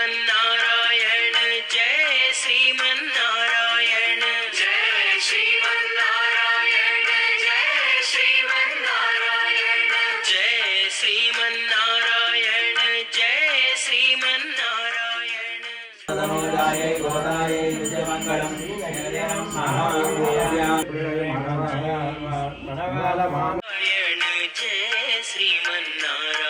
ശ്രീമന്നാരായണ ജയ ശ്രീമന്നാരായണ. ജയ ശ്രീമന്നാരായണ ജയ ശ്രീമന്നാരായണ. ജയ ശ്രീമന്നാരായണ ജയ ശ്രീമന്നാരായണ. ഗോദായ യുജമംഗളം മഹാ ജയ ശ്രീമന്നാരായണ.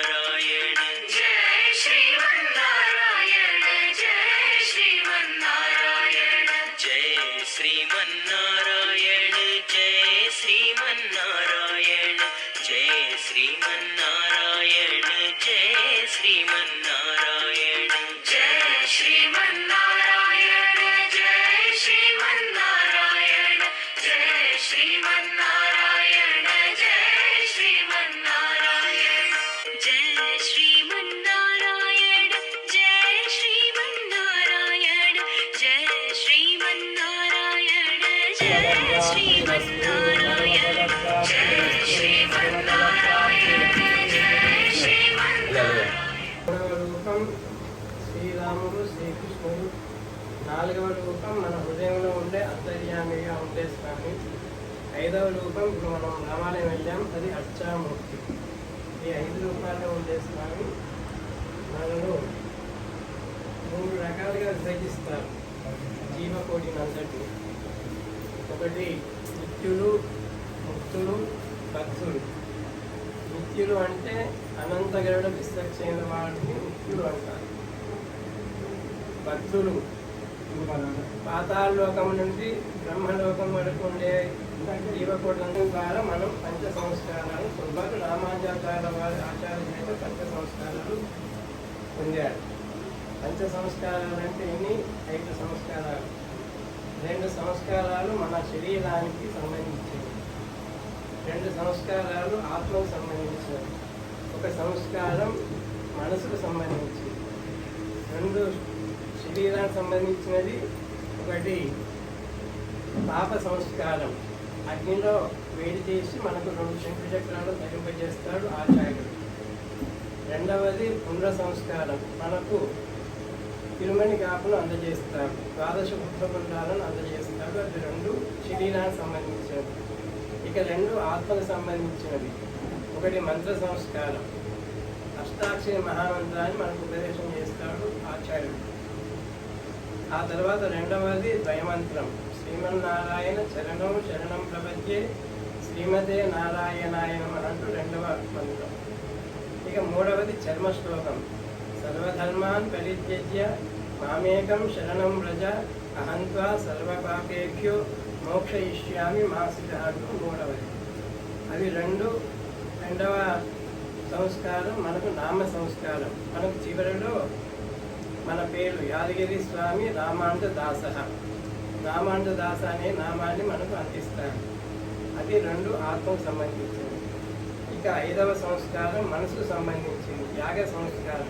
జయ శ్రీమన్నారాయణ జయ శ్రీమన్నారాయణ జయ శ్రీమన్నారాయణ జయ శ్రీమన్నారాయణ జయ శ్రీమన్నారాయణ జయ శ్రీమన్నారాయణ జయ శ్రీమన్నారాయణ జయ శ్రీమన్నారాయణ జయ శ్రీరాముడు శ్రీకృష్ణుడు. నాలుగవ రూపం మన హృదయంలో ఉండే అంతర్యామిగా ఉండే స్వామి. ఐదవ రూపం ఇప్పుడు మనం రామాలయం వెళ్ళాం. అది అర్చామూర్తి. ఈ ఐదు రూపాల్లో ఉండే స్వామి మనలో మూడు రకాలుగా విభజిస్తారు జీవకోటినంతటి ఒకటి నిత్యులు ముక్తులు భక్తులు నిత్యులు అంటే అనంతగరుడ విశ్వక్షేణ వాడిని నిత్యులు అంటారు. భక్తులు. పాతాళలోకం నుండి బ్రహ్మలోకం వరకు ఉండే జీవకోటం ద్వారా మనం పంచ సంస్కారాలు సులభకు రామాచార్యాల వారి ఆచార్య పంచ సంస్కారాలు పొందారు. పంచ సంస్కారాలు అంటే ఇన్ని ఐదు సంస్కారాలు. రెండు సంస్కారాలు మన శరీరానికి సంబంధించినవి. రెండు సంస్కారాలు ఆత్మకు సంబంధించినవి. ఒక సంస్కారం మనసుకు సంబంధించి రెండు శరీరానికి సంబంధించినది ఒకటి. పాప సంస్కారం. అగ్నిలో వేడి చేసి మనకు రెండు శంకు చక్రాలు ధరింపజేస్తాడు ఆచార్యుడు. రెండవది పుండ్ర సంస్కారం. మనకు తిరుమణి కాపును అందజేస్తాడు. ద్వాదశ బుద్ధగుండాలను అందజేస్తాడు. అది రెండు శరీరానికి సంబంధించినవి. ఇక రెండు ఆత్మకు సంబంధించినవి. ఒకటి మంత్ర సంస్కారం. అష్టాక్షరి మహామంత్రాన్ని మనకు ఉపదేశం చేస్తాడు ఆచార్యుడు. ఆ తర్వాత రెండవది ద్వయమంత్రం శ్రీమన్నారాయణ చరణం శరణం ప్రపంచే శ్రీమతే నారాయణాయనం నమః అంటూ రెండవ మంత్రం. ఇక మూడవది చర్మ శ్లోకం సర్వధర్మాన్ పరిత్యజ్య మామేకం శరణం వ్రజ అహంత్వా సర్వపాపేభ్యో మోక్షయిష్యామి మాసిక అంటూ మూడవది. అవి రెండు రెండవ సంస్కారం మనకు నామ సంస్కారం. మనకు చివరిలో మన పేరు యాదగిరి స్వామి రామాంజ దాస. రామాంజ దాస అనే నామాన్ని మనకు అందిస్తాడు అది రెండు ఆత్మకు సంబంధించింది ఇక ఐదవ సంస్కారం మనసుకు సంబంధించింది. యాగ సంస్కారం.